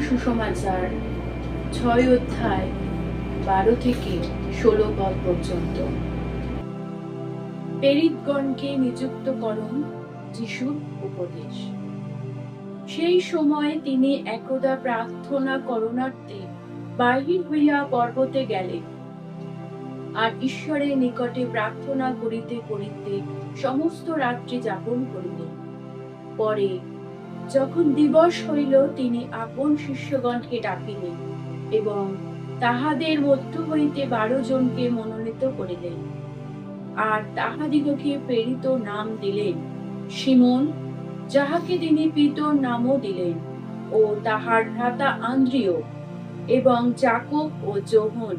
সুসমাচার ছয় অধ্যায় বারো থেকে ষোলো পদ পর্যন্ত। পেরিতগণকে নিযুক্ত করুন যিশুর উপদেশ। সেই সময় তিনি একদা প্রার্থনা করণার্থে বাহির হইয়া পর্বতে গেলেন আর ঈশ্বরের নিকটে প্রার্থনা করিতে করিতে সমস্ত রাত্রি যাপন করিলেন। পরে যখন দিবস হইল, তিনি আপন শিষ্যগণকে ডাকিলেন এবং তাহাদের মধ্য হইতে বারো জনকে মনোনীত করিলেন। আর তাহাদিগকে প্রেরিত নাম দিলেন সিমন যাহাকে তিনি পিতর নামও দিলেন ও তাহার ভ্রাতা আন্দ্রিয় এবং জাকব ও যোহন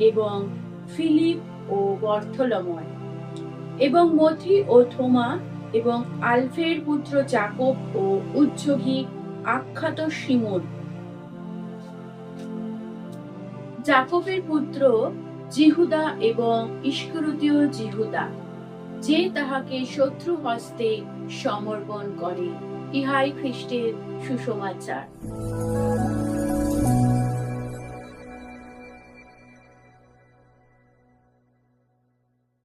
এবং ফিলিপ ও বর্থলময় এবং মথি ও থোমা এবং আলফের পুত্র জাকব ও উজ্জোগী আখ্যাত সিমন জাকবের পুত্র জিহুদা এবং ইস্করুতীয় জিহুদা, যে তাহাকে শত্রু হস্তে সমর্পণ করে, ইহাই খ্রিস্টের সুসমাচার।